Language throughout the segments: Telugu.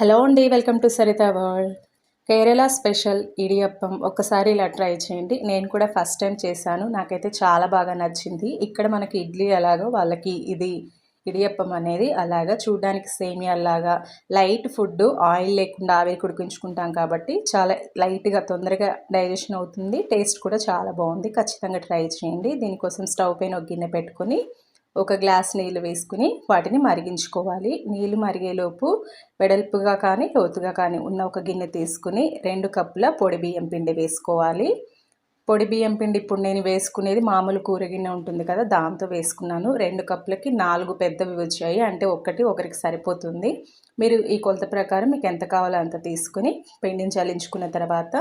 హలో అండి welcome to Saritha world. Kerala special idiyappam ఒక్కసారి ఇలా ట్రై చేయండి. నేను కూడా ఫస్ట్ టైం చేశాను. నాకైతే చాలా బాగా నచ్చింది. ఇక్కడ మనకి ఇడ్లీ ఎలాగో వాళ్ళకి ఇది ఇడియప్పం అనేది అలాగా చూడడానికి సేమియాలాగా లైట్ ఫుడ్ ఆయిల్ లేకుండా ఆవిరి కుడికించుకుంటాం కాబట్టి చాలా లైట్గా తొందరగా డైజెషన్ అవుతుంది. టేస్ట్ కూడా చాలా బాగుంది. ఖచ్చితంగా ట్రై చేయండి. దీనికోసం స్టవ్ పైన ఒక గిన్నె పెట్టుకొని ఒక గ్లాస్ నీళ్ళు వేసుకుని వాటిని మరిగించుకోవాలి. నీళ్ళు మరిగేలోపు వెడల్పుగా కానీ లోతుగా కానీ ఉన్న ఒక గిన్నె తీసుకుని రెండు కప్పుల పొడి బియ్యం పిండి వేసుకోవాలి. పొడి బియ్యం పిండి ఇప్పుడు నేను వేసుకునేది మామూలు కూర గిన్నె ఉంటుంది కదా దాంతో వేసుకున్నాను. రెండు కప్పులకి నాలుగు పెద్దవి వచ్చాయి అంటే ఒకటి ఒకరికి సరిపోతుంది. మీరు ఈ కొలత ప్రకారం మీకు ఎంత కావాలో అంత తీసుకుని పిండిని చల్లించుకున్న తర్వాత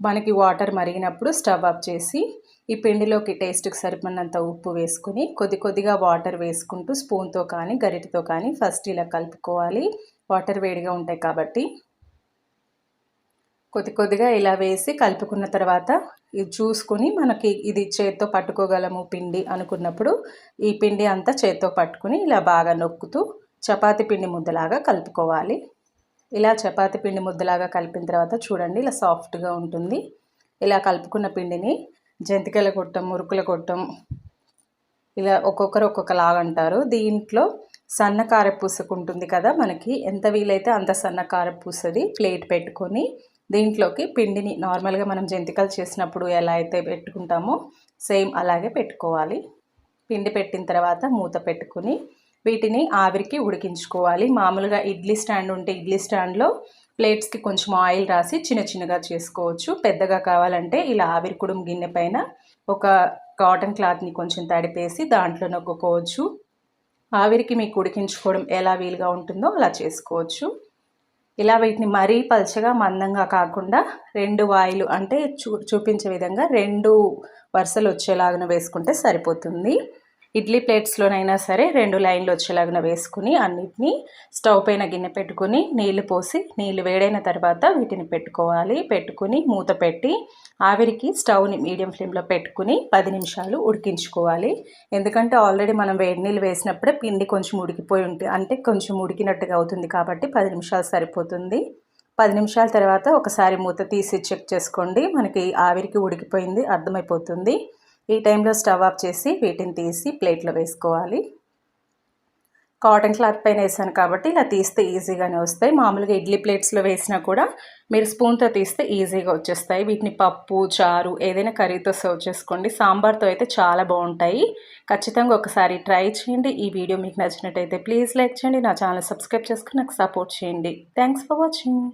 మనకి వాటర్ మరిగినప్పుడు స్టవ్ ఆఫ్ చేసి ఈ పిండిలోకి టేస్ట్కి సరిపడినంత ఉప్పు వేసుకుని కొద్ది కొద్దిగా వాటర్ వేసుకుంటూ స్పూన్తో కానీ గరిటతో కానీ ఫస్ట్ ఇలా కలుపుకోవాలి. వాటర్ వేడిగా ఉంటాయి కాబట్టి. కొద్ది కొద్దిగా ఇలా వేసి కలుపుకున్న తర్వాత ఇది చూసుకుని మనకి ఇది చేత్తో పట్టుకోగలము పిండి అనుకున్నప్పుడు ఈ పిండి అంతా చేత్తో పట్టుకుని ఇలా బాగా నొక్కుతూ చపాతి పిండి ముద్దలాగా కలుపుకోవాలి. ఇలా చపాతి పిండి ముద్దలాగా కలిపిన తర్వాత చూడండి ఇలా సాఫ్ట్గా ఉంటుంది. ఇలా కలుపుకున్న పిండిని జంతికల కొట్టం మురుకుల కొట్టం ఇలా ఒక్కొక్కరు ఒక్కొక్కలాగా అంటారు. దీంట్లో సన్న కారపూసకు ఉంటుంది కదా మనకి. ఎంత వీలైతే అంత సన్న కారపూసది ప్లేట్ పెట్టుకొని దీంట్లోకి పిండిని నార్మల్గా మనం జంతికలు చేసినప్పుడు ఎలా అయితే పెట్టుకుంటామో సేమ్ అలాగే పెట్టుకోవాలి. పిండి పెట్టిన తర్వాత మూత పెట్టుకుని వీటిని ఆవిరికి ఉడికించుకోవాలి. మామూలుగా ఇడ్లీ స్టాండ్ ఉంటే ఇడ్లీ స్టాండ్లో ప్లేట్స్కి కొంచెం ఆయిల్ రాసి చిన్న చిన్నగా చేసుకోవచ్చు. పెద్దగా కావాలంటే ఇలా ఆవిరి కుడుం గిన్నె పైన ఒక కాటన్ క్లాత్ని కొంచెం తడిపేసి దాంట్లో నొక్కుకోవచ్చు. ఆవిరికి మీకు ఉడికించుకోవడం ఎలా వీలుగా ఉంటుందో అలా చేసుకోవచ్చు. ఇలా వీటిని మరీ పల్చగా మందంగా కాకుండా రెండు వాయిలు అంటే చూ చూపించే విధంగా రెండు వరుసలు వచ్చేలాగా వేసుకుంటే సరిపోతుంది. ఇడ్లీ ప్లేట్స్లోనైనా సరే రెండు లైన్లు వచ్చేలాగా వేసుకుని అన్నిటినీ స్టవ్ పైన గిన్నె పెట్టుకుని నీళ్ళు పోసి నీళ్ళు వేడైన తర్వాత వీటిని పెట్టుకోవాలి. పెట్టుకుని మూత పెట్టి ఆవిరికి స్టవ్ని మీడియం ఫ్లేమ్లో పెట్టుకుని పది నిమిషాలు ఉడికించుకోవాలి. ఎందుకంటే ఆల్రెడీ మనం వేడి నీళ్ళు వేసినప్పుడే పిండి కొంచెం ఉడికిపోయి ఉంటుంది అంటే కొంచెం ఉడికినట్టుగా అవుతుంది కాబట్టి పది నిమిషాలు సరిపోతుంది. పది నిమిషాల తర్వాత ఒకసారి మూత తీసి చెక్ చేసుకోండి. మనకి ఆవిరికి ఉడికిపోయింది అర్థమైపోతుంది. ఈ టైంలో స్టవ్ ఆఫ్ చేసి వీటిని తీసి ప్లేట్లో వేసుకోవాలి. కాటన్ క్లాత్ పైన వేసాను కాబట్టి ఇలా తీస్తే ఈజీగానే వస్తాయి. మామూలుగా ఇడ్లీ ప్లేట్స్లో వేసినా కూడా మీరు స్పూన్తో తీస్తే ఈజీగా వచ్చేస్తాయి. వీటిని పప్పు చారు ఏదైనా కర్రీతో సర్వ్ చేసుకోండి. సాంబార్తో అయితే చాలా బాగుంటాయి. ఖచ్చితంగా ఒకసారి ట్రై చేయండి. ఈ వీడియో మీకు నచ్చినట్టయితే ప్లీజ్ లైక్ చేయండి. నా ఛానల్ సబ్స్క్రైబ్ చేసుకుని నాకు సపోర్ట్ చేయండి. Thanks for watching.